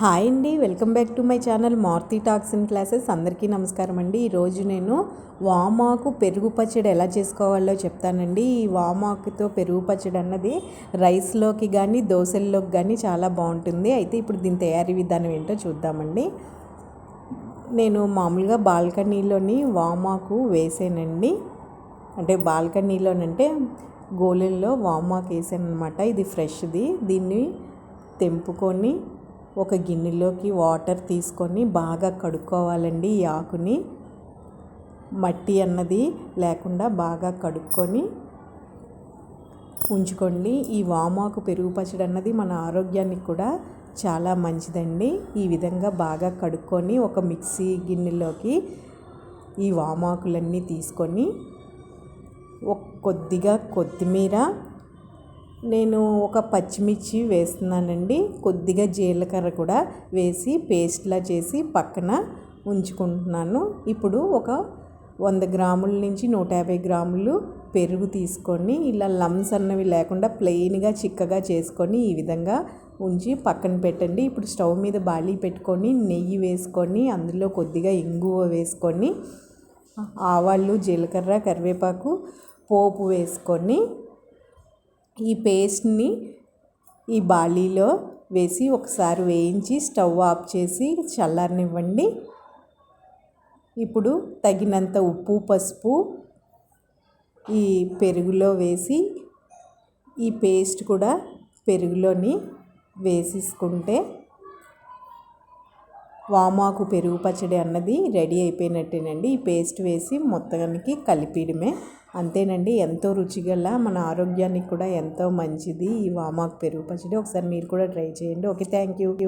Hi అండి welcome back to my channel Maruthi talks in classes. అందరికీ నమస్కారం అండి. ఈరోజు నేను వామాకు పెరుగు పచ్చడి ఎలా చేసుకోవాలో చెప్తానండి. ఈ వామాకుతో పెరుగు పచ్చడి అన్నది రైస్లోకి కానీ దోశల్లోకి కానీ చాలా బాగుంటుంది. అయితే ఇప్పుడు దీని తయారీ విధానం ఏంటో చూద్దామండి. నేను మామూలుగా బాల్కనీలోని వామాకు వేసానండి. అంటే బాల్కనీలోనంటే గోళెల్లో వామాకు వేసాను అనమాట ఇది ఫ్రెష్ది. దీన్ని తెంపుకొని ఒక గిన్నెలోకి వాటర్ తీసుకొని బాగా కడుక్కోవాలండి ఈ ఆకుని. మట్టి అన్నది లేకుండా బాగా కడుక్కొని ఉంచుకోండి. ఈ వామాకు పెరుగు పచ్చడి అన్నది మన ఆరోగ్యానికి కూడా చాలా మంచిదండి. ఈ విధంగా బాగా కడుక్కొని ఒక మిక్సీ గిన్నెలోకి ఈ వామాకులన్నీ తీసుకొని కొద్దిగా కొత్తిమీర నేను ఒక పచ్చిమిర్చి వేస్తున్నానండి. కొద్దిగా జీలకర్ర కూడా వేసి పేస్ట్లా చేసి పక్కన ఉంచుకుంటున్నాను. ఇప్పుడు ఒక వంద గ్రాముల నుంచి నూట యాభై గ్రాములు పెరుగు తీసుకొని ఇలా లమ్స్ అన్నవి లేకుండా ప్లెయిన్గా చిక్కగా చేసుకొని ఈ విధంగా ఉంచి పక్కన పెట్టండి. ఇప్పుడు స్టవ్ మీద బాళీ పెట్టుకొని నెయ్యి వేసుకొని అందులో కొద్దిగా ఇంగువ వేసుకొని ఆవాళ్ళు జీలకర్ర కరివేపాకు పోపు వేసుకొని ఈ పేస్ట్ని ఈ బాలీలో వేసి ఒకసారి వేయించి స్టవ్ ఆఫ్ చేసి చల్లారనివ్వండి. ఇప్పుడు తగినంత ఉప్పు పసుపు ఈ పెరుగులో వేసి ఈ పేస్ట్ కూడా పెరుగులోని వేసేసుకుంటే వామాకు పెరుగు పచ్చడి అన్నది రెడీ అయిపోయినట్టేనండి. ఈ పేస్ట్ వేసి మొత్తానికి కలిపిడమే అంతేనండి ఎంతో రుచిగల మన ఆరోగ్యానికి కూడా ఎంతో మంచిది ఈ వామాకు పెరుగు పచ్చడి. ఒకసారి మీరు కూడా ట్రై చేయండి. Okay thank you.